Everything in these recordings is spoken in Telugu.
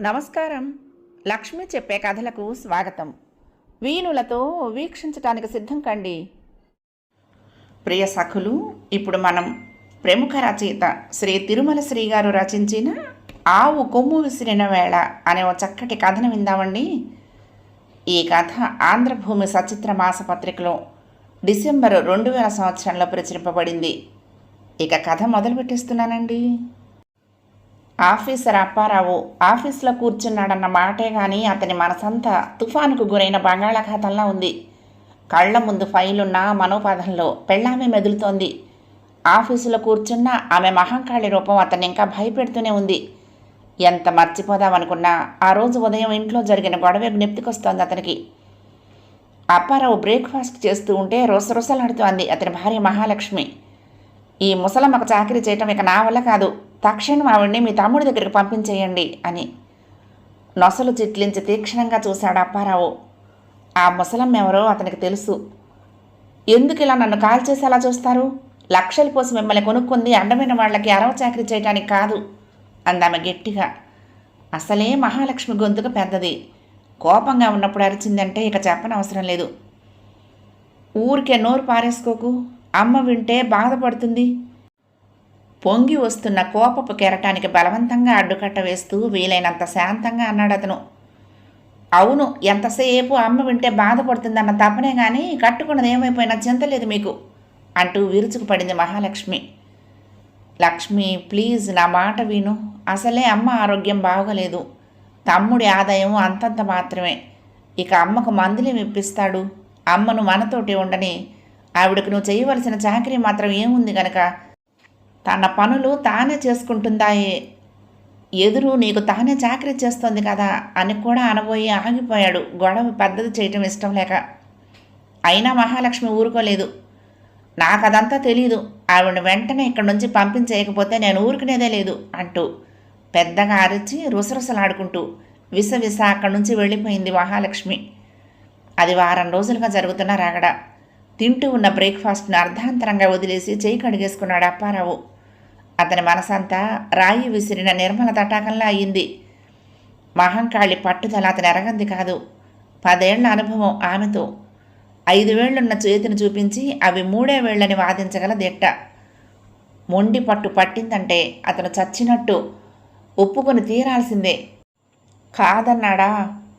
నమస్కారం. లక్ష్మి చెప్పే కథలకు స్వాగతం. వీణులతో వీక్షించటానికి సిద్ధం కండి. ప్రియ సఖులు ఇప్పుడు మనం ప్రముఖ రచయిత శ్రీ తిరుమల శ్రీ గారు రచించిన ఆవు కొమ్ము విసిరిన వేళ అనే ఒక చక్కటి కథను విందామండి. ఈ కథ ఆంధ్రభూమి సచిత్ర మాసపత్రికలో డిసెంబర్ రెండు వేల సంవత్సరంలో ప్రచురింపబడింది. ఇక కథ మొదలు పెట్టేస్తున్నానండి ఆఫీసర్ అప్పారావు ఆఫీస్లో కూర్చున్నాడన్న మాటే కానీ అతని మనసంతా తుఫానుకు గురైన బంగాళాఖాతంలా ఉంది. కళ్ళ ముందు ఫైలున్న మనోపాధంలో పెళ్ళామె మెదులుతోంది. ఆఫీసులో కూర్చున్న ఆమె మహంకాళి రూపం అతన్ని ఇంకా భయపెడుతూనే ఉంది. ఎంత మర్చిపోదామనుకున్నా ఆ రోజు ఉదయం ఇంట్లో జరిగిన గొడవ జ్ఞప్తికొస్తోంది అతనికి. అప్పారావు బ్రేక్ఫాస్ట్ చేస్తూ ఉంటే రొసరొసలాడుతోంది అతని భార్య మహాలక్ష్మి. ఈ ముసలమ్మకు చాకరీ చేయటం ఇక నా వల్ల కాదు. తక్షణం ఆవిడ్ని మీ తమ్ముడి దగ్గరికి పంపించేయండి అని నొసలు చిట్లించి తీక్షణంగా చూశాడు అప్పారావు. ఆ ముసలమ్మ ఎవరో అతనికి తెలుసు. ఎందుకు ఇలా నన్ను కాల్ చేసి అలా చూస్తారు? లక్షల పోసి మిమ్మల్ని కొనుక్కుంది అండమైన వాళ్ళకి అరవ చాకరీ చేయడానికి కాదు అందామె గట్టిగా. అసలే మహాలక్ష్మి గొంతుక పెద్దది. కోపంగా ఉన్నప్పుడు అరిచిందంటే ఇక చెప్పనవసరం లేదు. ఊరికే నోరు పారేసుకోకు. అమ్మ వింటే బాధపడుతుంది. పొంగి వస్తున్న కోపపు కెరటానికి బలవంతంగా అడ్డుకట్ట వేస్తూ వీలైనంత శాంతంగా అన్నాడు అతను. అవును ఎంతసేపు అమ్మ వింటే బాధపడుతుందన్న తపనే కానీ కట్టుకున్నది ఏమైపోయినా చింతలేదు మీకు అంటూ విరుచుకుపడింది మహాలక్ష్మి. లక్ష్మి ప్లీజ్ నా మాట విను. అసలే అమ్మ ఆరోగ్యం బాగోలేదు. తమ్ముడి ఆదాయం అంతంత మాత్రమే. ఇక అమ్మకు మందులే ఇప్పిస్తాడు? అమ్మను మనతోటి ఉండని ఆవిడకు నువ్వు చేయవలసిన చాకరీ మాత్రం ఏముంది గనక? తన పనులు తానే చేసుకుంటుందాయే. ఎదురు నీకు తానే చాకరీ చేస్తోంది కదా అని కూడా అనబోయి ఆగిపోయాడు. గొడవ పెద్దది చేయటం ఇష్టం లేక. అయినా మహాలక్ష్మి ఊరుకోలేదు. నాకు అదంతా తెలియదు ఆవిడ వెంటనే ఇక్కడి నుంచి పంపించేయకపోతే నేను ఊరుకునేదే లేదు అంటూ పెద్దగా అరిచి రుసరుసలాడుకుంటూ విస విస అక్కడి నుంచి వెళ్ళిపోయింది మహాలక్ష్మి. అది వారం రోజులుగా జరుగుతున్న రాగడ. తింటూ ఉన్న బ్రేక్ఫాస్ట్ను అర్ధాంతరంగా వదిలేసి చేయి కడిగేసుకున్నాడు అప్పారావు. అతని మనసంతా రాయి విసిరిన నిర్మల తటాకంలా అయింది. మహంకాళి పట్టుదల అతని ఎరగంది కాదు. పదేళ్ళ అనుభవం ఆమెతో. ఐదు వేళ్ళున్న చేతిని చూపించి అవి మూడే వేళ్ళని వాదించగల దిట్ట. మొండి పట్టు పట్టిందంటే అతను చచ్చినట్టు ఒప్పుకొని తీరాల్సిందే. కాదన్నాడా?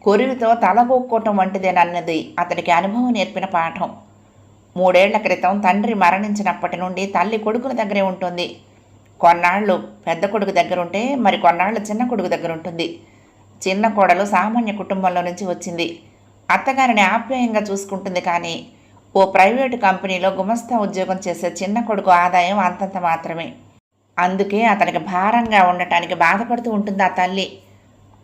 కొరివితో తలగొక్కోటం వంటిదేనన్నది అతనికి అనుభవం నేర్పిన పాఠం. మూడేళ్ళ క్రితం తండ్రి మరణించినప్పటి నుండి తల్లి కొడుకుల దగ్గరే ఉంటుంది. కొన్నాళ్ళు పెద్ద కొడుకు దగ్గర ఉంటే మరి కొన్నాళ్ళు చిన్న కొడుకు దగ్గర ఉంటుంది చిన్న కోడలు సామాన్య కుటుంబంలో నుంచి వచ్చింది. అత్తగారిని ఆప్యాయంగా చూసుకుంటుంది కానీ ఓ ప్రైవేటు కంపెనీలో గుమస్తా ఉద్యోగం చేసే చిన్న కొడుకు ఆదాయం అంతంత మాత్రమే. అందుకే అతనికి భారంగా ఉండటానికి బాధపడుతూ ఉంటుంది ఆ తల్లి.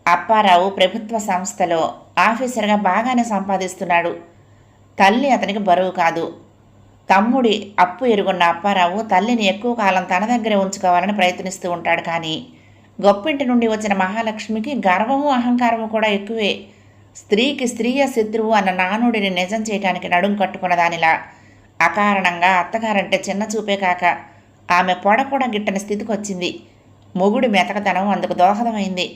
అప్పారావు ప్రభుత్వ సంస్థలో ఆఫీసర్గా బాగానే సంపాదిస్తున్నాడు. తల్లి అతనికి బరువు కాదు. తమ్ముడి అప్పు ఎరుగున్న అప్పారావు తల్లిని ఎక్కువ కాలం తన దగ్గరే ఉంచుకోవాలని ప్రయత్నిస్తూ ఉంటాడు కానీ గొప్పింటి నుండి వచ్చిన మహాలక్ష్మికి గర్వము అహంకారము కూడా ఎక్కువే. స్త్రీకి స్త్రీయ శత్రువు అన్న నానుడిని నిజం చేయటానికి నడుం కట్టుకున్న దానిలా. అకారణంగా అత్తగారంటే చిన్న చూపే కాక ఆమె పొడ కూడా గిట్టని స్థితికి వచ్చింది. మొగుడి మెతకదనం అందుకు దోహదమైంది.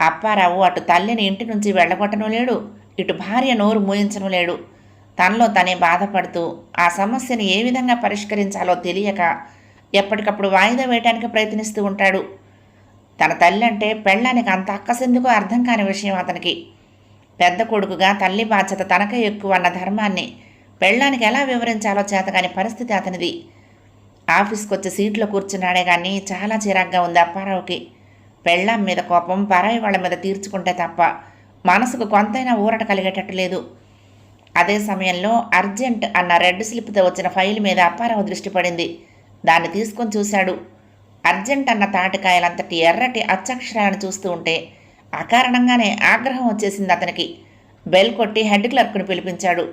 అప్పారావు అటు తల్లిని ఇంటి నుంచి వెళ్ళగొట్టను లేడు ఇటు భార్య నోరు మూయించను లేడు. తనలో తనే బాధపడుతూ ఆ సమస్యను ఏ విధంగా పరిష్కరించాలో తెలియక ఎప్పటికప్పుడు వాయిదా వేయటానికి ప్రయత్నిస్తూ ఉంటాడు. తన తల్లి అంటే పెళ్ళానికి అంత అక్కసెందుకో అర్థం కాని విషయం అతనికి. పెద్ద కొడుకుగా తల్లి బాధ్యత తనకే ఎక్కువ అన్న ధర్మాన్ని పెళ్ళానికి ఎలా వివరించాలో చేతగాని పరిస్థితి అతనిది. ఆఫీస్కి వచ్చి సీట్లో కూర్చున్నాడే కానీ చాలా చిరాగ్గా ఉంది అప్పారావుకి. పెళ్ళాం మీద కోపం పరాయి వాళ్ళ మీద తీర్చుకుంటే తప్ప మనసుకు కొంతైనా ఊరట కలిగేటట్టు లేదు. అదే సమయంలో అర్జెంట్ అన్న రెడ్ స్లిప్తో వచ్చిన ఫైల్ మీద అప్పారావు దృష్టి పడింది. దాన్ని తీసుకొని చూశాడు. అర్జెంట్ అన్న తాటికాయలంతటి ఎర్రటి అచ్చక్షరాలను చూస్తూ ఉంటే అకారణంగానే ఆగ్రహం వచ్చేసింది అతనికి. బెల్ కొట్టి హెడ్ క్లర్క్ను పిలిపించాడు.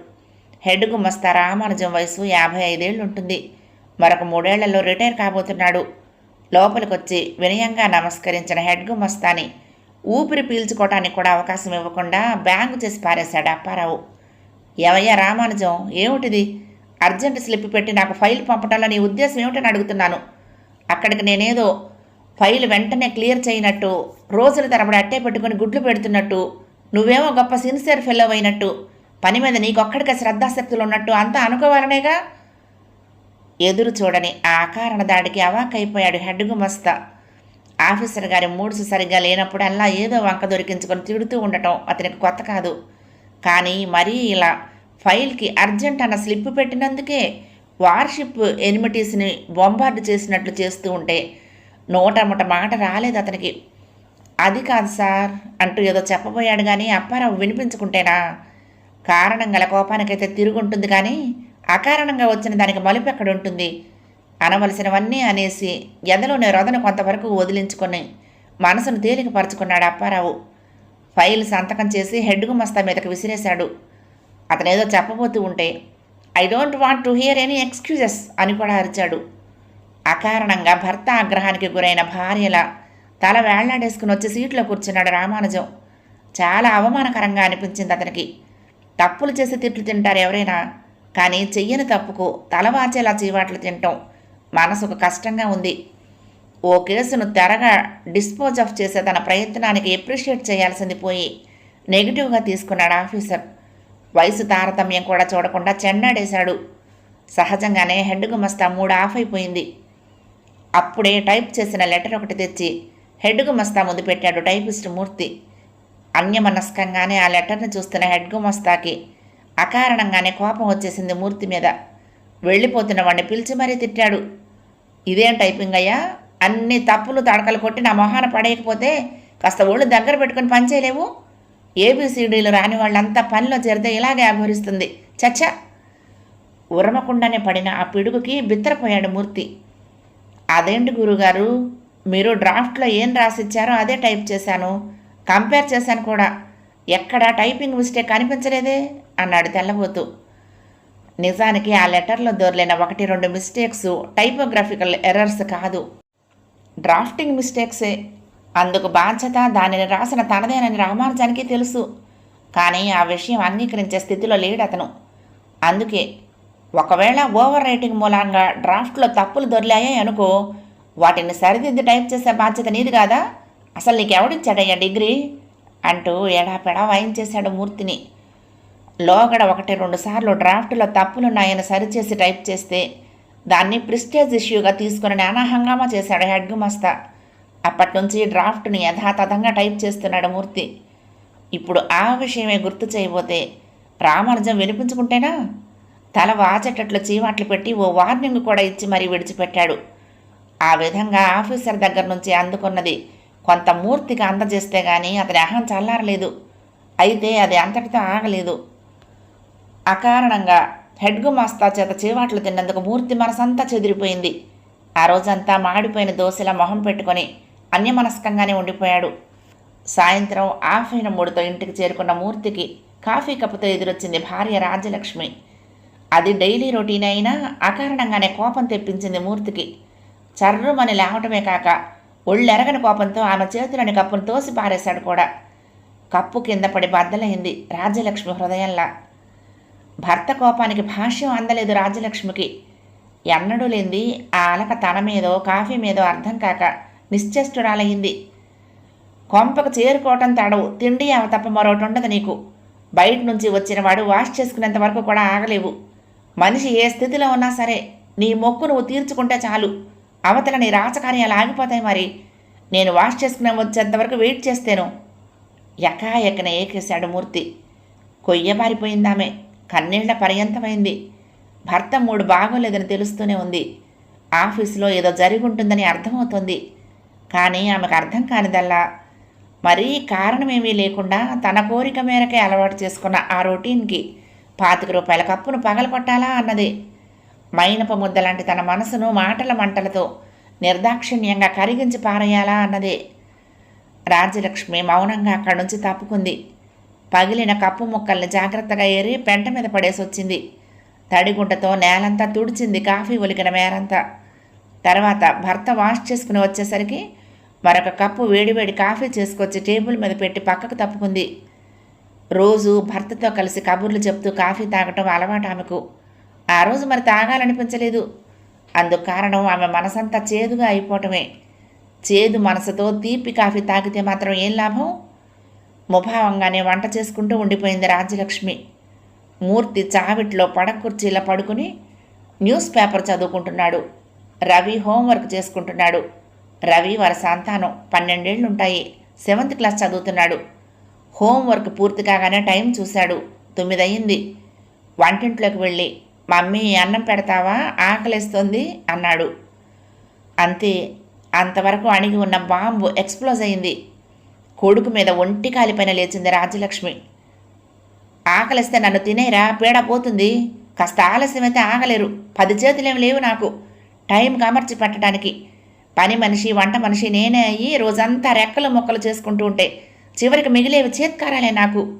హెడ్ గుమస్తా రామానుజం వయసు యాభై ఐదేళ్ళు ఉంటుంది. మరొక మూడేళ్ళలో రిటైర్ కాబోతున్నాడు. లోపలికొచ్చి వినయంగా నమస్కరించిన హెడ్ గుమస్తాని ఊపిరి పీల్చుకోవటానికి కూడా అవకాశం ఇవ్వకుండా బ్యాంగు చేసి పారేశాడు అప్పారావు. ఏవయ్యా రామానుజం? ఏమిటిది? అర్జెంట్ స్లిప్ పెట్టి నాకు ఫైల్ పంపడంలో నీ ఉద్దేశం ఏమిటని అడుగుతున్నాను. అక్కడికి నేనేదో ఫైల్ వెంటనే క్లియర్ చేయనట్టు రోజుల తరబడి అట్టే పెట్టుకుని గుడ్లు పెడుతున్నట్టు నువ్వేమో గొప్ప సిన్సియర్ ఫెలో అయినట్టు పని మీద నీకొక్కడికే శ్రద్ధాశక్తులు ఉన్నట్టు అంతా అనుకోవాలనేగా? ఎదురు చూడని ఆ అకారణ దాడికి అవాకైపోయాడు హెడ్ గుమస్తా ఆఫీసర్ గారి మూడ్స్ సరిగ్గా లేనప్పుడల్లా ఏదో వంక దొరికించుకొని తిడుతూ ఉండటం అతనికి కొత్త కాదు. కానీ మరీ ఇలా ఫైల్కి అర్జెంట్ అన్న స్లిప్ పెట్టినందుకే వార్షిప్ ఎనిమిటీస్ని బొంబార్డు చేసినట్లు చేస్తూ ఉంటే నోటముట మాట రాలేదు అతనికి. అది కాదు సార్ అంటూ ఏదో చెప్పబోయాడు కానీ అప్పారావు వినిపించుకుంటేనా? కారణం గల కోపానికైతే తిరుగుంటుంది కానీ అకారణంగా వచ్చిన దానికి మలుపు ఎక్కడ ఉంటుంది అనవలసినవన్నీ అనేసి ఎదలోని రొదను కొంతవరకు వదిలించుకొని మనసును తేలికపరుచుకున్నాడు అప్పారావు. ఫైల్ సంతకం చేసి హెడ్ గుమస్తా మీదకి విసిరేశాడు. అతనేదో చెప్పబోతూ ఉంటే I don't want to hear any excuses అని కూడా అరిచాడు. అకారణంగా భర్త ఆగ్రహానికి గురైన భార్యలా తల వేళ్ళాడేసుకుని వచ్చి సీట్లో కూర్చున్నాడు రామానుజం. చాలా అవమానకరంగా అనిపించింది అతనికి. తప్పులు చేసి తిట్లు తింటారు ఎవరైనా కానీ చెయ్యని తప్పుకు తల వాచేలా చీవాట్లు తినటం మనసుకు కష్టంగా ఉంది. ఓ కేసును త్వరగా డిస్పోజ్ ఆఫ్ చేసే తన ప్రయత్నానికి ఎప్రిషియేట్ చేయాల్సింది పోయి నెగిటివ్గా తీసుకున్నాడు ఆఫీసర్. వయసు తారతమ్యం కూడా చూడకుండా చెన్నాడేశాడు. సహజంగానే హెడ్ గుమస్తా మూడు ఆఫ్ అయిపోయింది. అప్పుడే టైప్ చేసిన లెటర్ ఒకటి తెచ్చి హెడ్ గుమస్తా ముందు పెట్టాడు టైపిస్ట్ మూర్తి. అన్యమనస్కంగానే ఆ లెటర్ని చూస్తున్న హెడ్ గుమస్తాకి అకారణంగానే కోపం వచ్చేసింది మూర్తి మీద. వెళ్ళిపోతున్న వాడిని పిలిచి మరీ తిట్టాడు. ఇదేం టైపింగ్ అయ్యా? అన్ని తప్పులు తడకలు కొట్టి నా మొహాన పడేయకపోతే కాస్త ఒళ్ళు దగ్గర పెట్టుకుని పని చేయలేవు. ఏబిసిడీలు రాని వాళ్ళంతా పనిలో చేరితే ఇలాగే అఘోరిస్తుంది. చచ్చ! ఉరమకుండానే పడిన ఆ పిడుగుకి బిత్తరపోయాడు మూర్తి. అదేంటి గురుగారు? మీరు డ్రాఫ్ట్లో ఏం రాసిచ్చారో అదే టైప్ చేశాను. కంపేర్ చేశాను కూడా. ఎక్కడ టైపింగ్ మిస్టేక్ కనిపించలేదే? అన్నాడు తెల్లబోతూ. నిజానికి ఆ లెటర్లో దొరలేన ఒకటి రెండు మిస్టేక్స్ టైపోగ్రఫికల్ ఎర్రర్స్ కాదు. డ్రాఫ్టింగ్ మిస్టేక్సే అందుకు బాధ్యత దానిని రాసిన తనదేనని రామానుజానికి తెలుసు. కానీ ఆ విషయం అంగీకరించే స్థితిలో లేడు అతను. అందుకే ఒకవేళ ఓవర్ రైటింగ్ మూలంగా డ్రాఫ్ట్లో తప్పులు దొరిలాయే అనుకో వాటిని సరిదిద్ది టైప్ చేసే బాధ్యత నీది కాదా? అసలు నీకెవడిచ్చాడయ్యా డిగ్రీ? అంటూ ఎడాపెడా వాయించేశాడు మూర్తిని. లోగడ ఒకటి రెండు సార్లు డ్రాఫ్ట్లో తప్పులున్నాయని సరిచేసి టైప్ చేస్తే దాన్ని ప్రిస్టేజ్ ఇష్యూగా తీసుకుని నానా హంగామా చేశాడు హెడ్ గుమస్తా అప్పటి నుంచి డ్రాఫ్ట్ని యథాతథంగా టైప్ చేస్తున్నాడు మూర్తి. ఇప్పుడు ఆ విషయమే గుర్తు చేయబోతే రామానుజం వినిపించుకుంటేనా? తల వాచేటట్లు చీవాట్లు పెట్టి ఓ వార్నింగ్ కూడా ఇచ్చి మరీ విడిచిపెట్టాడు. ఆ విధంగా ఆఫీసర్ దగ్గర నుంచి అందుకున్నది కొంత మూర్తికి అందజేస్తే కానీ అతని అహం చల్లారలేదు. అయితే అది అంతటితో ఆగలేదు. అకారణంగా హెడ్ గుమాస్తా చేత చీవాట్లు తిన్నందుకు మూర్తి మనసంతా చెదిరిపోయింది. ఆ రోజంతా మాడిపోయిన దోశలా మొహం పెట్టుకొని అన్యమనస్కంగానే ఉండిపోయాడు. సాయంత్రం ఆఫ్ అయిన మూడుతో ఇంటికి చేరుకున్న మూర్తికి కాఫీ కప్పుతో ఎదురొచ్చింది భార్య రాజ్యలక్ష్మి అది డైలీ రొటీన్ అయినా అకారణంగానే కోపం తెప్పించింది మూర్తికి. చర్రుమని లేవటమే కాక ఒళ్ళెరగని కోపంతో ఆమె చేతులని కప్పును తోసి పారేశాడు కూడా. కప్పు కింద పడి బద్దలైంది రాజ్యలక్ష్మి హృదయంలా. భర్త కోపానికి భాష్యం అందలేదు రాజ్యలక్ష్మికి ఎన్నడూ లేంది ఆ అలక తన మీదో కాఫీ మీదో అర్థం కాక నిశ్చేష్టురాలయ్యింది. కొంపకు చేరుకోవటం తడవు. తిండి ఆమె తప్ప మరొకటి ఉండదు నీకు. బయట నుంచి వచ్చిన వాడు వాష్ చేసుకునేంత వరకు కూడా ఆగలేవు. మనిషి ఏ స్థితిలో ఉన్నా సరే నీ మొక్కు నువ్వు తీర్చుకుంటే చాలు. అవతల నీ రాచకార్యాలు ఆగిపోతాయి మరి. నేను వాష్ చేసుకునే వచ్చేంత వరకు వెయిట్ చేస్తాను. ఎకాయకన ఏకేశాడు మూర్తి. కొయ్యబారిపోయిందామే కన్నీళ్ళ పర్యంతమైంది. భర్త మూడు బాగోలేదని తెలుస్తూనే ఉంది. ఆఫీసులో ఏదో జరిగి ఉంటుందని అర్థమవుతుంది. కానీ ఆమెకు అర్థం కానిదల్లా మరీ కారణమేమీ లేకుండా తన కోరిక మేరకే అలవాటు చేసుకున్న ఆ రొటీన్కి పాతిక రూపాయల కప్పును పగలగొట్టాలా అన్నది. మైనప ముద్ద లాంటి తన మనసును మాటల మంటలతో నిర్దాక్షిణ్యంగా కరిగించి పారేయాలా అన్నదే. రాజ్యలక్ష్మి మౌనంగా అక్కడి నుంచి తప్పుకుంది. పగిలిన కప్పు ముక్కల్ని జాగ్రత్తగా ఏరి పెంట మీద పడేసి వచ్చింది తడిగుంటతో నేలంతా తుడిచింది కాఫీ ఒలికిన మేరంతా. తర్వాత భర్త వాష్ చేసుకుని వచ్చేసరికి మరొక కప్పు వేడివేడి కాఫీ చేసుకొచ్చి టేబుల్ మీద పెట్టి పక్కకు తప్పుకుంది. రోజు భర్తతో కలిసి కబుర్లు చెప్తూ కాఫీ తాగటం అలవాటు ఆమెకు. ఆ రోజు మరి తాగాలనిపించలేదు. అందుకు కారణం ఆమె మనసంతా చేదుగా అయిపోవటమే. చేదు మనసుతో తీపి కాఫీ తాగితే మాత్రం ఏం లాభం? ముభావంగానే వంట చేసుకుంటూ ఉండిపోయింది రాజ్యలక్ష్మి. మూర్తి చావిట్లో పడక కుర్చీలో పడుకుని న్యూస్ పేపర్ చదువుకుంటున్నాడు. రవి హోంవర్క్ చేసుకుంటున్నాడు. రవి వారి సంతానం పన్నెండేళ్ళుంటాయి. సెవెంత్ క్లాస్ చదువుతున్నాడు. హోంవర్క్ పూర్తి కాగానే టైం చూశాడు. తొమ్మిది అయింది వంటింట్లోకి వెళ్ళి మమ్మీ అన్నం పెడతావా? ఆకలిస్తుంది అన్నాడు. అంతే అంతవరకు అణిగి ఉన్న బాంబు ఎక్స్ప్లోజ్ అయింది కొడుకు మీద ఒంటి కాలిపైన లేచింది రాజ్యలక్ష్మి. ఆకలిస్తే నన్ను తినేరా పీడ పోతుంది. కాస్త ఆలస్యమైతే ఆగలేరు. పది చేతులేం లేవు నాకు. టైం కమర్చి పెట్టడానికి. పని మనిషి వంట మనిషి నేనే అయ్యి రోజంతా రెక్కలు మొక్కలు చేసుకుంటూ ఉంటే చివరికి మిగిలేవి చేత్కారాలే నాకు.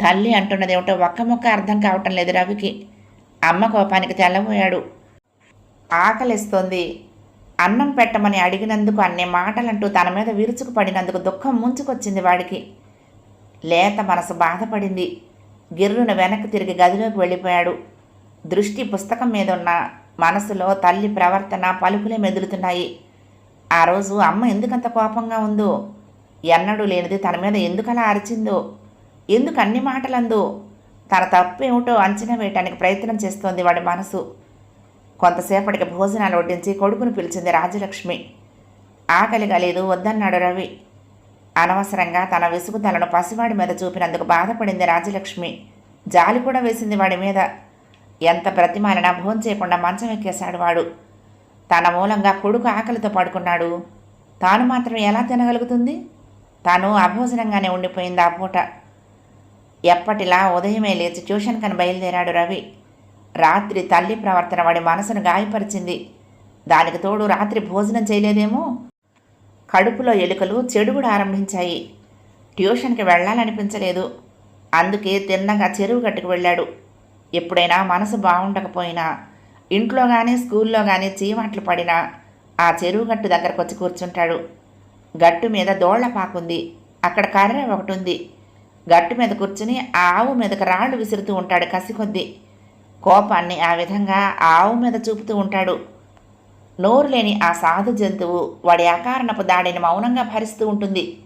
తల్లి అంటున్నది ఏమిటో ఒక్క ముక్క అర్థం కావటం లేదు రవికి. అమ్మ కోపానికి తెల్లబోయాడు. ఆకలిస్తోంది. అన్నం పెట్టమని అడిగినందుకు అన్నే మాటలంటూ తన మీద విరుచుకు పడినందుకు దుఃఖం ముంచుకొచ్చింది వాడికి. లేత మనసు బాధపడింది. గిర్రున వెనక్కి తిరిగి గదిలోకి వెళ్ళిపోయాడు. దృష్టి పుస్తకం మీద ఉన్న మనసులో తల్లి ప్రవర్తన పలుకులే మెదులుతున్నాయి. ఆ రోజు అమ్మ ఎందుకంత కోపంగా ఉందో ఎన్నడూ లేనిది తన మీద ఎందుకలా అరిచిందో ఎందుకు అన్ని మాటలందో తన తప్పేమిటో అంచనా వేయటానికి ప్రయత్నం చేస్తోంది వాడి మనసు. కొంతసేపటికి భోజనాలు వడ్డించి కొడుకును పిలిచింది రాజలక్ష్మి. ఆకలిగా లేదు వద్దన్నాడు రవి. అనవసరంగా తన విసుగుదలను పసివాడి మీద చూపినందుకు బాధపడింది రాజలక్ష్మి. జాలి కూడా వేసింది వాడి మీద. ఎంత ప్రతిమాలన భోజనం చేయకుండా మంచం ఎక్కేశాడు వాడు. తన మూలంగా కొడుకు ఆకలితో పడుకున్నాడు. తాను మాత్రం ఎలా తినగలుగుతుంది? తాను అభోజనంగానే ఉండిపోయింది ఆ పూట. ఎప్పటిలా ఉదయమే లేచి ట్యూషన్ కని బయలుదేరాడు రవి. రాత్రి తల్లి ప్రవర్తన వాడి మనసును గాయపరిచింది. దానికి తోడు రాత్రి భోజనం చేయలేదేమో? కడుపులో ఎలుకలు చెడుగుడు ఆరంభించాయి. ట్యూషన్కి వెళ్ళాలనిపించలేదు. అందుకే తిన్నగా చెరువు గట్టుకు వెళ్ళాడు. ఎప్పుడైనా మనసు బాగుండకపోయినా ఇంట్లో కానీ స్కూల్లో కానీ చీవాట్లు పడినా ఆ చెరువు గట్టు దగ్గరకు వచ్చి కూర్చుంటాడు. గట్టు మీద దోళ్ళపాకుంది అక్కడ కర్ర ఒకటి ఉంది గట్టు మీద కూర్చుని ఆ ఆవు మీదకి రాళ్ళు విసురుతూ ఉంటాడు కసికొద్దీ. కోపాన్ని ఆ విధంగా ఆవు మీద చూపుతూ ఉంటాడు. నోరు లేని ఆ సాధు జంతువు వాడి అకారణపు దాడిని మౌనంగా భరిస్తూ ఉంటుంది.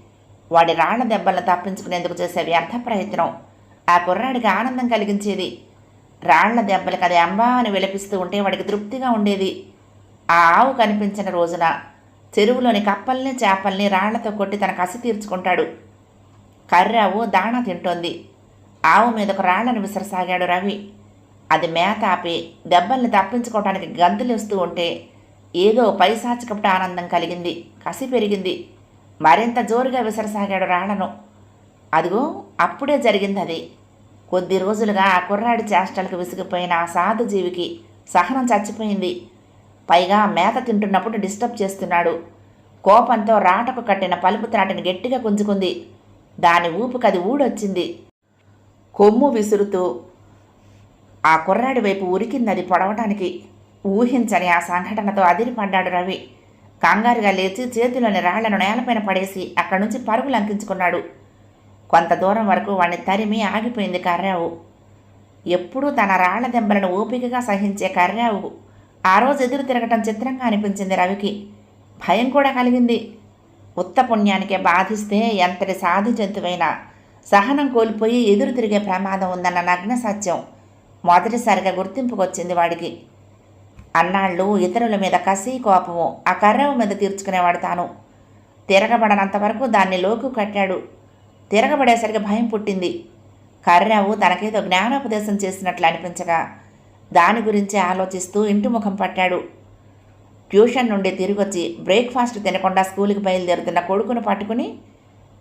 వాడి రాళ్ళ దెబ్బలను తప్పించుకునేందుకు చేసే వ్యర్థ ప్రయత్నం. ఆ కుర్రాడికి ఆనందం కలిగించేది. రాళ్ళ దెబ్బలకు అది అంబా అని విలపిస్తూ ఉంటే వాడికి తృప్తిగా ఉండేది. ఆ ఆవు కనిపించిన రోజున చెరువులోని కప్పల్ని చేపల్ని రాళ్ళతో కొట్టి తన కసి తీర్చుకుంటాడు. కర్రావు దాణా తింటోంది. ఆవు మీదకు రాళ్ళను విసరసాగాడు రవి. అది మేత ఆపి దెబ్బల్ని తప్పించుకోవడానికి గంతులేస్తూ ఉంటే ఏదో పైశాచికపట ఆనందం కలిగింది కసి పెరిగింది. మరింత జోరుగా విసరసాగాడు రాళ్ళను అదిగో అప్పుడే జరిగింది అది కొద్ది రోజులుగా ఆ కుర్రాడి చేష్టలకు విసిగిపోయిన ఆ సాధు జీవికి సహనం చచ్చిపోయింది. పైగా మేత తింటున్నప్పుడు డిస్టర్బ్ చేస్తున్నాడు. కోపంతో రాటకు కట్టిన పలుపు త్రాటిని గట్టిగా గుంజుకుంది దాని ఊపుకది ఊడొచ్చింది. కొమ్ము విసురుతూ ఆ కుర్రాడి వైపు ఉరికింది అది పొడవటానికి ఊహించని ఆ సంఘటనతో అదిరిపడ్డాడు రవి. కంగారుగా లేచి చేతిలోని రాళ్ళను నేలపైన పడేసి అక్కడి నుంచి పరుగులు అంకించుకున్నాడు. కొంత దూరం వరకు వాణ్ణి తరిమి ఆగిపోయింది కర్రావు. ఎప్పుడూ తన రాళ్ళ దెబ్బలను ఓపికగా సహించే కర్రావు ఆ రోజు ఎదురు తిరగటం చిత్రంగా అనిపించింది రవికి. భయం కూడా కలిగింది. ఉత్త పుణ్యానికే బాధిస్తే ఎంతటి సాధు జంతువైనా సహనం కోల్పోయి ఎదురు తిరిగే ప్రమాదం ఉందన్న నగ్న సత్యం మొదటిసారిగా గుర్తింపుకొచ్చింది వాడికి. అన్నాళ్ళు ఇతరుల మీద కసి కోపము ఆ కర్రవ మీద తీర్చుకునేవాడు తాను. తిరగబడనంత వరకు దాన్ని లోకు కట్టాడు. తిరగబడేసరికి భయం పుట్టింది. కర్రావు తనకేదో జ్ఞానోపదేశం చేసినట్లు అనిపించగా దాని గురించి ఆలోచిస్తూ ఇంటి ముఖం పట్టాడు. ట్యూషన్ నుండి తిరిగొచ్చి బ్రేక్ఫాస్ట్ తినకుండా స్కూల్కి బయలుదేరుతున్న కొడుకును పట్టుకుని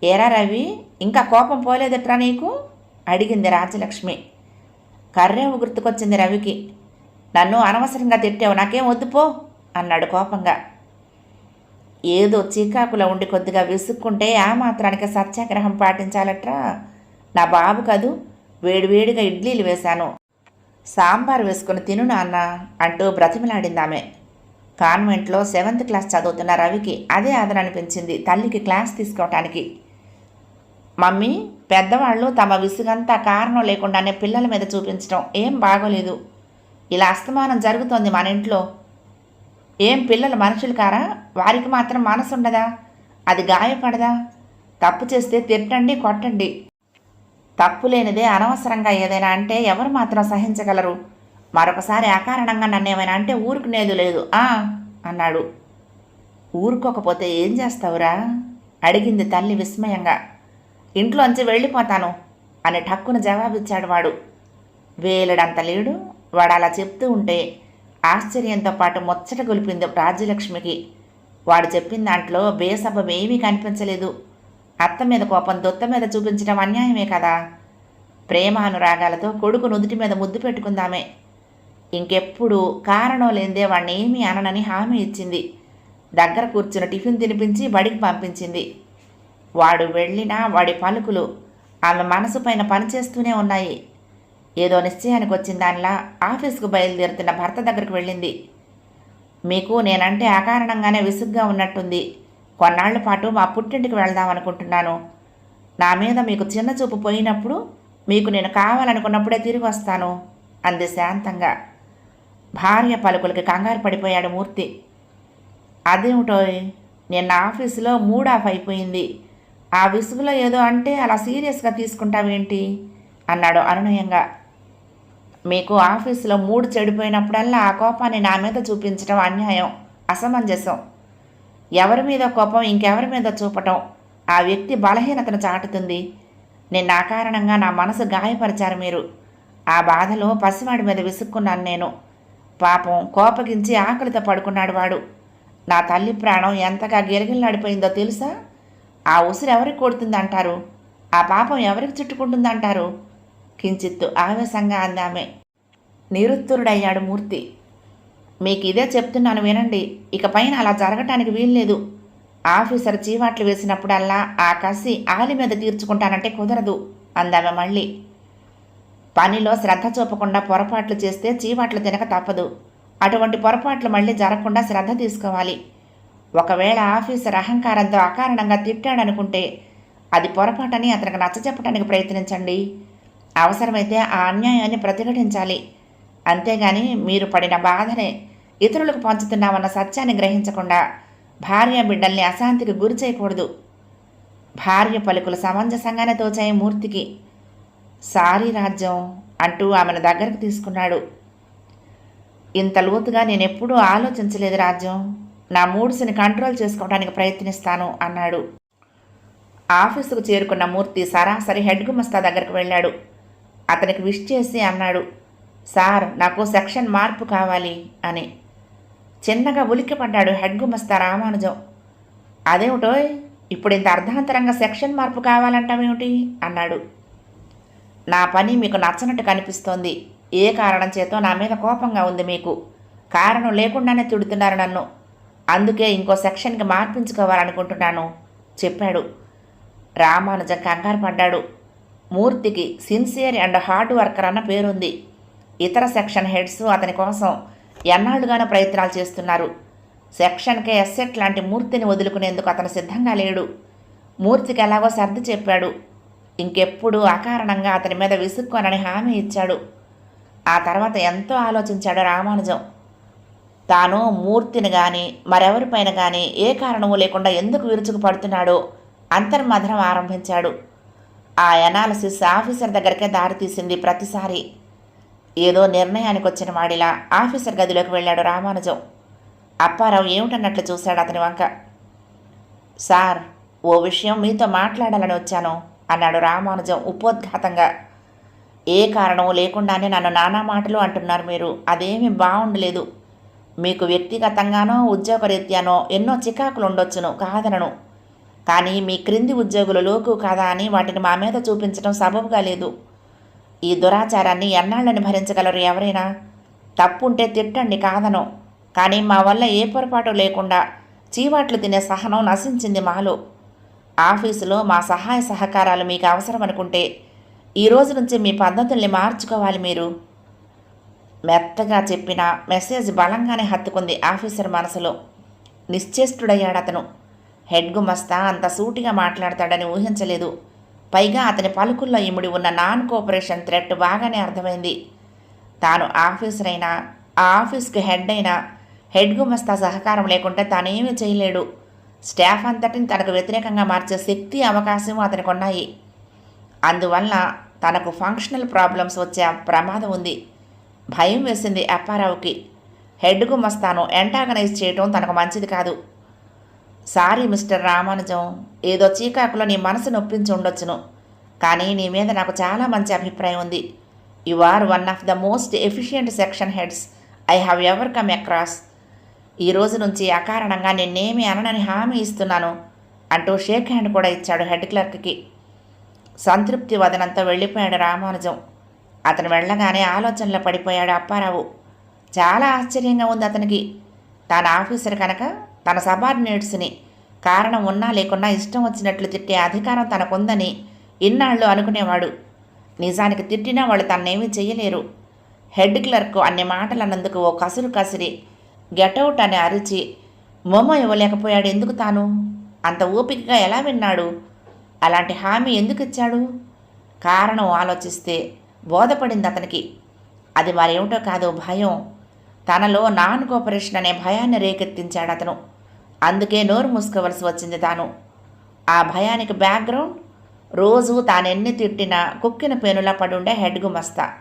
ఏరా రవి ఇంకా కోపం పోలేదట్రా నీకు? అడిగింది రాజలక్ష్మి. కర్రేవు గుర్తుకొచ్చింది రవికి. నన్ను అనవసరంగా తిట్టావు నాకేం వద్దుపో అన్నాడు కోపంగా. ఏదో చీకాకులో ఉండి కొద్దిగా విసుక్కుంటే ఆ మాత్రానికి సత్యాగ్రహం పాటించాలట్రా. నా బాబు కదూ వేడివేడిగా ఇడ్లీలు వేశాను. సాంబార్ వేసుకుని తిను నాన్న అంటూ బ్రతిమలాడింది ఆమె కాన్వెంట్లో సెవెంత్ క్లాస్ చదువుతున్న రవికి అదే అదననిపించింది తల్లికి క్లాస్ తీసుకోవటానికి మమ్మీ పెద్దవాళ్ళు తమ విసుగంతా కారణం లేకుండానే పిల్లల మీద చూపించడం ఏం బాగోలేదు. ఇలా అస్తమానం జరుగుతోంది మన ఇంట్లో. ఏం పిల్లలు మనుషులు కారా? వారికి మాత్రం మనసు ఉండదా? అది గాయపడదా? తప్పు చేస్తే తిట్టండి కొట్టండి. తప్పు లేనిదే అనవసరంగా ఏదైనా అంటే ఎవరు మాత్రం సహించగలరు. మరొకసారి అకారణంగా నన్ను ఏమైనా అంటే ఊరుకునేది లేదు. ఆ! అన్నాడు. ఊరుకోకపోతే ఏం చేస్తావురా? అడిగింది తల్లి విస్మయంగా. ఇంట్లోంచి వెళ్ళిపోతాను అని ఠక్కున జవాబిచ్చాడు వాడు. వేలడంత లేడు. వాడు అలా చెప్తూ ఉంటే ఆశ్చర్యంతో పాటు ముచ్చట గొలిపింది రాజ్యలక్ష్మికి. వాడు చెప్పిన దాంట్లో బేసభం ఏమీ కనిపించలేదు. అత్త మీద కోపం దొత్త మీద చూపించడం అన్యాయమే కదా. ప్రేమానురాగాలతో కొడుకు నుదుటి మీద ముద్దు పెట్టుకుందామే. ఇంకెప్పుడు కారణం లేదే వాడిని ఏమీ అననని హామీ ఇచ్చింది. దగ్గర కూర్చుని టిఫిన్ తినిపించి బడికి పంపించింది. వాడు వెళ్ళినా వాడి పలుకులు ఆమె మనసు పైన పనిచేస్తూనే ఉన్నాయి. ఏదో నిశ్చయానికి వచ్చిన దానిలా ఆఫీస్కు బయలుదేరుతున్న భర్త దగ్గరికి వెళ్ళింది. మీకు నేనంటే అకారణంగానే విసుగ్గా ఉన్నట్టుంది. కొన్నాళ్ళ పాటు మా పుట్టింటికి వెళ్దాం అనుకుంటున్నాను. నా మీద మీకు చిన్న చూపు పోయినప్పుడు మీకు నేను కావాలనుకున్నప్పుడే తిరిగి వస్తాను అంది శాంతంగా. భార్య పలుకులకి కంగారు పడిపోయాడు మూర్తి. అదేమిటోయ్ నిన్న ఆఫీసులో మూడ్ ఆఫ్ అయిపోయింది. ఆ విసుగులో ఏదో అంటే అలా సీరియస్గా తీసుకుంటావేంటి? అన్నాడు అనునయంగా. మీకు ఆఫీసులో మూడు చెడిపోయినప్పుడల్లా ఆ కోపాన్ని నా మీద చూపించడం అన్యాయం అసమంజసం. ఎవరి మీద కోపం ఇంకెవరి మీద చూపటం? ఆ వ్యక్తి బలహీనతను చాటుతుంది. నిన్న ఆ కారణంగా నా మనసు గాయపరిచారు మీరు. ఆ బాధలో పసివాడి మీద విసుక్కున్నాను నేను. పాపం కోపగించి ఆకలితో పడుకున్నాడు వాడు. నా తల్లి ప్రాణం ఎంతగా గిరగిల్లాడిపోయిందో తెలుసా? ఆ ఉసిరు ఎవరికి కొడుతుందంటారు? ఆ పాపం ఎవరికి చుట్టుకుంటుందంటారు? కించిత్తు ఆవేశంగా అందామె నిరుత్తరుడయ్యాడు మూర్తి. మీకు ఇదే చెప్తున్నాను వినండి. ఇక పైన అలా జరగటానికి వీల్లేదు. ఆఫీసర్ చీవాట్లు వేసినప్పుడల్లా ఆ కసి ఆలి మీద తీర్చుకుంటానంటే కుదరదు అందామె మళ్ళీ. పనిలో శ్రద్ధ చూపకుండా పొరపాట్లు చేస్తే చీవాట్లు తినక తప్పదు. అటువంటి పొరపాట్లు మళ్ళీ జరగకుండా శ్రద్ధ తీసుకోవాలి. ఒకవేళ ఆఫీసర్ అహంకారంతో అకారణంగా తిట్టాడనుకుంటే అది పొరపాటని అతనికి నచ్చజెప్పడానికి ప్రయత్నించండి. అవసరమైతే ఆ అన్యాయాన్ని ప్రతిఘటించాలి. అంతేగాని మీరు పడిన బాధనే ఇతరులకు పంచుతున్నామన్న సత్యాన్ని గ్రహించకుండా భార్య బిడ్డల్ని అశాంతికి గురి చేయకూడదు. భార్య పలుకులు సమంజసంగానే తోచాయి మూర్తికి. సారీ రాజ్యం అంటూ ఆమెను దగ్గరకు తీసుకున్నాడు. ఇంత లోతుగా నేనెప్పుడూ ఆలోచించలేదు రాజ్యం. నా మూడ్స్ని కంట్రోల్ చేసుకోవడానికి ప్రయత్నిస్తాను అన్నాడు. ఆఫీసుకు చేరుకున్న మూర్తి సరాసరి హెడ్ గుమస్తా దగ్గరకు వెళ్ళాడు. అతనికి విష్ చేసి అన్నాడు సార్ నాకు సెక్షన్ మార్పు కావాలి అని. చిన్నగా ఉలిక్కిపడ్డాడు హెడ్ గుమస్తా రామానుజం. అదేమిటో ఇప్పుడు ఇంత అర్ధాంతరంగా సెక్షన్ మార్పు కావాలంటావేమిటి? అన్నాడు. నా పని మీకు నచ్చనట్టు కనిపిస్తోంది. ఏ కారణం చేతో నా మీద కోపంగా ఉంది మీకు? కారణం లేకుండానే తిడుతున్నారు నన్ను. అందుకే ఇంకో సెక్షన్కి మార్పించుకోవాలనుకుంటున్నాను చెప్పాడు. రామానుజం కంగారు పడ్డాడు. మూర్తికి సిన్సియర్ అండ్ హార్డ్ వర్కర్ అన్న పేరుంది. ఇతర సెక్షన్ హెడ్స్ అతని కోసం ఎన్నాళ్ళుగానో ప్రయత్నాలు చేస్తున్నారు. సెక్షన్కే ఎస్సెట్ లాంటి మూర్తిని వదులుకునేందుకు అతను సిద్ధంగా లేడు. మూర్తికి ఎలాగో సర్ది చెప్పాడు. ఇంకెప్పుడు అకారణంగా అతని మీద విసుక్కోనని హామీ ఇచ్చాడు. ఆ తర్వాత ఎంతో ఆలోచించాడు రామానుజం. తాను మూర్తిని కానీ మరెవరిపైన కానీ ఏ కారణము లేకుండా ఎందుకు విరుచుకు పడుతున్నాడో అంతర్మథనం ఆరంభించాడు. ఆ ఎనాలసిస్ ఆఫీసర్ దగ్గరకే దారితీసింది ప్రతిసారి. ఏదో నిర్ణయానికి వచ్చిన వాడిలా ఆఫీసర్ గదిలోకి వెళ్ళాడు రామానుజం. అప్పారావు ఏమిటన్నట్లు చూశాడు అతని వంక. సార్ ఓ విషయం మీతో మాట్లాడాలని వచ్చాను అన్నాడు రామానుజం ఉపోద్ఘాతంగా. ఏ కారణం లేకుండానే నన్ను నానా మాటలు అంటున్నారు మీరు. అదేమీ బాగుండలేదు మీకు వ్యక్తిగతంగానో ఉద్యోగరీత్యానో ఎన్నో చికాకులు ఉండొచ్చును కాదనను. కానీ మీ క్రింది ఉద్యోగులు లోకు కాదా అని వాటిని మా మీద చూపించడం సబబుగా లేదు. ఈ దురాచారాన్ని ఎన్నాళ్ళని భరించగలరు ఎవరైనా? తప్పుంటే తిట్టండి కాదను. కానీ మా వల్ల ఏ పొరపాటు లేకుండా చీవాట్లు తినే సహనం నశించింది మాలో. ఆఫీసులో మా సహాయ సహకారాలు మీకు అవసరం అనుకుంటే ఈ రోజు నుంచి మీ పద్ధతుల్ని మార్చుకోవాలి మీరు. మెత్తగా చెప్పిన మెసేజ్ బలంగానే హత్తుకుంది ఆఫీసర్ మనసులో. నిశ్చేష్టుడయ్యాడు అతను. హెడ్ గుమస్తా అంత సూటిగా మాట్లాడతాడని ఊహించలేదు. పైగా అతని పలుకుల్లో ఇముడి ఉన్న నాన్ కోఆపరేషన్ థ్రెట్ బాగానే అర్థమైంది. తాను ఆఫీసర్ అయినా ఆ ఆఫీస్కి హెడ్ అయినా హెడ్ గుమస్తా సహకారం లేకుంటే తానేమీ చేయలేడు. స్టాఫ్ అంతటిని తనకు వ్యతిరేకంగా మార్చే శక్తి అవకాశం అతనికి ఉన్నాయి అందువల్ల తనకు ఫంక్షనల్ ప్రాబ్లమ్స్ వచ్చే ప్రమాదం ఉంది. భయం వేసింది అప్పారావుకి. హెడ్ మస్తాను ఎంటాగనైజ్ చేయటం తనకు మంచిది కాదు. సారీ మిస్టర్ రామానుజం ఏదో చీకాకులో నీ మనసు నొప్పించి ఉండొచ్చును. కానీ నీ మీద నాకు చాలా మంచి అభిప్రాయం ఉంది. You are one of the most efficient section heads I have ever come across. ఈ రోజు నుంచి అకారణంగా నిన్నేమీ అననని హామీ ఇస్తున్నాను అంటూ షేక్ హ్యాండ్ కూడా ఇచ్చాడు హెడ్ క్లర్క్కి. సంతృప్తి వదనంతో వెళ్ళిపోయాడు రామానుజం. అతను వెళ్ళగానే ఆలోచనలో పడిపోయాడు అప్పారావు. చాలా ఆశ్చర్యంగా ఉంది అతనికి. తన ఆఫీసర్ కనుక తన సబార్డినేట్స్ని కారణం ఉన్నా లేకున్నా ఇష్టం వచ్చినట్లు తిట్టే అధికారం తనకుందని ఇన్నాళ్ళు అనుకునేవాడు. నిజానికి తిట్టినా వాళ్ళు తన్నేమీ చేయలేరు హెడ్ క్లర్క్ అన్ని మాటలు అన్నందుకు ఓ కసురు కసిరి గెటౌట్ అని అరిచి మొమ్మ ఇవ్వలేకపోయాడు ఎందుకు తాను? అంత ఓపికగా ఎలా విన్నాడు? అలాంటి హామీ ఎందుకు ఇచ్చాడు? కారణం ఆలోచిస్తే బోధపడింది అతనికి. అది మరేమిటో కాదో భయం. తనలో నాన్ కోఆపరేషన్ అనే భయాన్ని రేకెత్తించాడు అతను. అందుకే నోరు మూసుకోవలసి వచ్చింది తాను. ఆ భయానికి బ్యాక్గ్రౌండ్ రోజు తానెన్ని తిట్టినా కుక్కిన పేనులా పడుండే హెడ్ గుమస్తా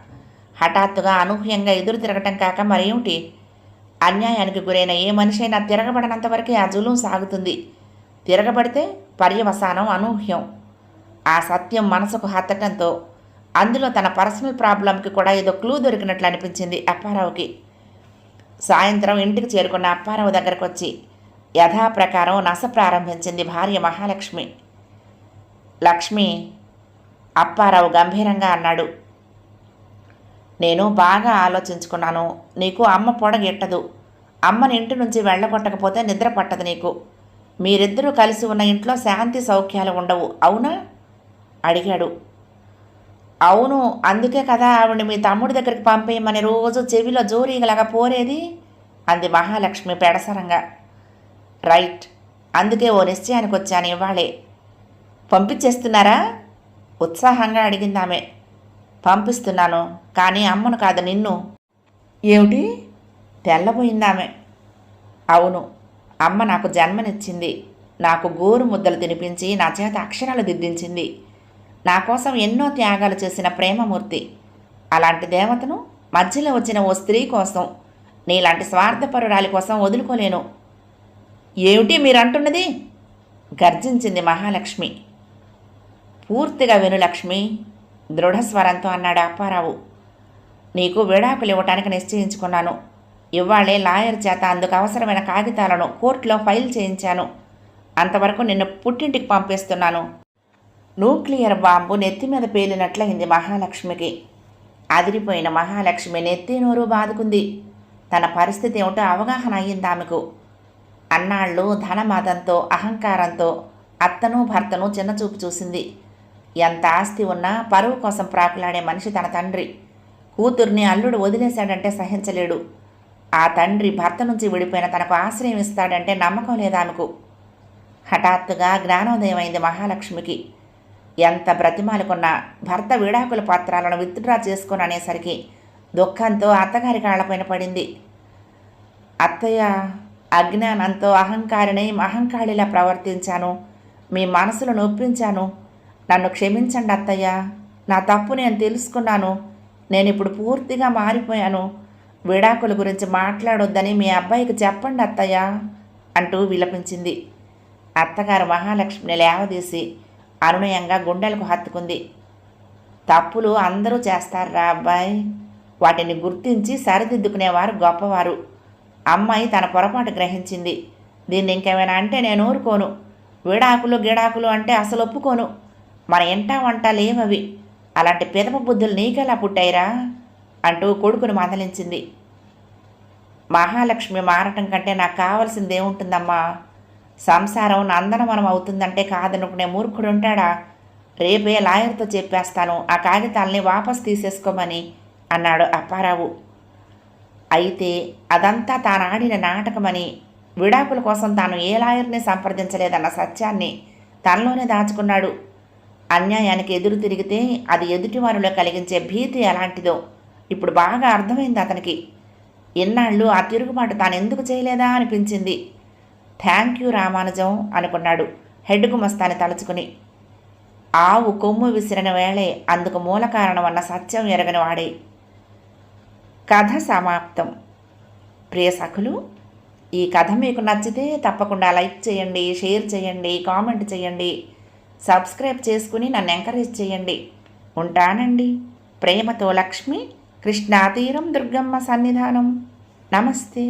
హఠాత్తుగా అనూహ్యంగా ఎదురు తిరగటం కాక మరేమిటి? అన్యాయానికి గురైన ఏ మనిషి అయినా తిరగబడనంతవరకే ఆ జులుం సాగుతుంది. తిరగబడితే పర్యవసానం అనూహ్యం. ఆ సత్యం మనసుకు హత్తటంతో అందులో తన పర్సనల్ ప్రాబ్లంకి కూడా ఏదో క్లూ దొరికినట్లు అనిపించింది అప్పారావుకి. సాయంత్రం ఇంటికి చేరుకున్న అప్పారావు దగ్గరకు వచ్చి యథాప్రకారం నస ప్రారంభించింది భార్య మహాలక్ష్మి. లక్ష్మి అప్పారావు గంభీరంగా అన్నాడు నేను బాగా ఆలోచించుకున్నాను. నీకు అమ్మ పొడగెట్టదు అమ్మని ఇంటి నుంచి వెళ్ళగొట్టకపోతే నిద్ర పట్టదు నీకు. మీరిద్దరూ కలిసి ఉన్న ఇంట్లో శాంతి సౌఖ్యాలు ఉండవు అవునా? అడిగాడు. అవును అందుకే కదా ఆవిడ మీ తమ్ముడి దగ్గరికి పంపేయమని రోజు చెవిలో జోరీగలాగా పోరేది? అంది మహాలక్ష్మి పెడసరంగా. రైట్ అందుకే ఓ నిశ్చయానికి వచ్చాను ఇవ్వాలే పంపించేస్తున్నారా? ఉత్సాహంగా అడిగింది ఆమె పంపిస్తున్నాను కానీ అమ్మను కాదు నిన్ను. ఏమిటి? తెల్లబోయిందామె. అవును అమ్మ నాకు జన్మనిచ్చింది. నాకు గోరు ముద్దలు తినిపించి నా చేత అక్షరాలు దిద్దించింది. నా కోసం ఎన్నో త్యాగాలు చేసిన ప్రేమమూర్తి. అలాంటి దేవతను మధ్యలో వచ్చిన ఓ స్త్రీ కోసం నీలాంటి స్వార్థపరురాలి కోసం వదులుకోలేను. ఏమిటి మీరంటున్నది? గర్జించింది మహాలక్ష్మి. పూర్తిగా విను లక్ష్మి దృఢస్వరంతో అన్నాడు అప్పారావు. నీకు విడాకులు ఇవ్వటానికి నిశ్చయించుకున్నాను. ఇవాళే లాయర్ చేత అందుకు అవసరమైన కాగితాలను కోర్టులో ఫైల్ చేయించాను. అంతవరకు నిన్ను పుట్టింటికి పంపిస్తున్నాను. న్యూక్లియర్ బాంబు నెత్తి మీద పేలినట్లయింది మహాలక్ష్మికి. అదిరిపోయిన మహాలక్ష్మి నెత్తి నోరు బాదుకుంది. తన పరిస్థితి ఏమిటో అవగాహన అయ్యింది ఆమెకు. అన్నాళ్ళు ధనమాదంతో అహంకారంతో అత్తను భర్తను చిన్నచూపు చూసింది. ఎంత ఆస్తి ఉన్నా పరువు కోసం ప్రాకులాడే మనిషి తన తండ్రి. కూతుర్ని అల్లుడు వదిలేశాడంటే సహించలేడు. ఆ తండ్రి భర్త నుంచి విడిపోయిన తనకు ఆశ్రయం ఇస్తాడంటే నమ్మకం లేదామెకు హఠాత్తుగా జ్ఞానోదయం అయింది మహాలక్ష్మికి. ఎంత బ్రతిమాలుకున్నా భర్త విడాకుల పత్రాలను విత్డ్రా చేసుకుని అనేసరికి దుఃఖంతో అత్తగారి కాళ్ళపైన పడింది. అత్తయ్య అజ్ఞానంతో అహంకారిని అహంకాళిలా ప్రవర్తించాను. మీ మనసులు నొప్పించాను. నన్ను క్షమించండి అత్తయ్య. నా తప్పు నేను తెలుసుకున్నాను. నేను ఇప్పుడు పూర్తిగా మారిపోయాను. విడాకుల గురించి మాట్లాడొద్దని మీ అబ్బాయికి చెప్పండి అత్తయ్య అంటూ విలపించింది. అత్తగారు మహాలక్ష్మిని లేవదీసి అనునయంగా గుండెలకు హత్తుకుంది. తప్పులు అందరూ చేస్తారా అబ్బాయి? వాటిని గుర్తించి సరిదిద్దుకునేవారు గొప్పవారు. అమ్మాయి తన పొరపాటు గ్రహించింది. దీన్ని ఇంకేమైనా అంటే నేను ఊరుకోను. విడాకులు గిడాకులు అంటే అసలు ఒప్పుకోను. మన ఇంటా వంట లేవవి. అలాంటి పిదప బుద్ధులు నీకెలా పుట్టాయిరా? అంటూ కొడుకును మందలించింది. మహాలక్ష్మి మారటం కంటే నాకు కావాల్సింది ఏముంటుందమ్మా సంసారం నందనవనం అవుతుందంటే కాదనుకునే మూర్ఖుడు ఉంటాడా రేపే లాయర్తో చెప్పేస్తాను ఆ కాగితాల్ని వాపస్ తీసేసుకోమని అన్నాడు అప్పారావు. అయితే అదంతా తాను ఆడిన నాటకమని విడాకుల కోసం తాను ఏ లాయర్ని సంప్రదించలేదన్న సత్యాన్ని తనలోనే దాచుకున్నాడు. అన్యాయానికి ఎదురు తిరిగితే అది ఎదుటివారిలో కలిగించే భీతి ఎలాంటిదో ఇప్పుడు బాగా అర్థమైంది అతనికి. ఇన్నాళ్ళు ఆ తిరుగుబాటు తాను ఎందుకు చేయలేదా అనిపించింది. థ్యాంక్ యూ రామానుజం అనుకున్నాడు. హెడ్ గుమస్తాని తలుచుకుని. ఆవు కొమ్ము విసిరిన వేళే అందుకు మూల కారణం అన్న సత్యం ఎరగని వాడే. కథ సమాప్తం. ప్రియ సఖులు ఈ కథ మీకు నచ్చితే తప్పకుండా లైక్ చేయండి షేర్ చేయండి కామెంట్ చేయండి. సబ్స్క్రైబ్ చేసుకుని నన్ను ఎంకరేజ్ చేయండి. ఉంటానండి. ప్రేమతో లక్ష్మి కృష్ణాతీరం దుర్గమ్మ సన్నిధానం. నమస్తే.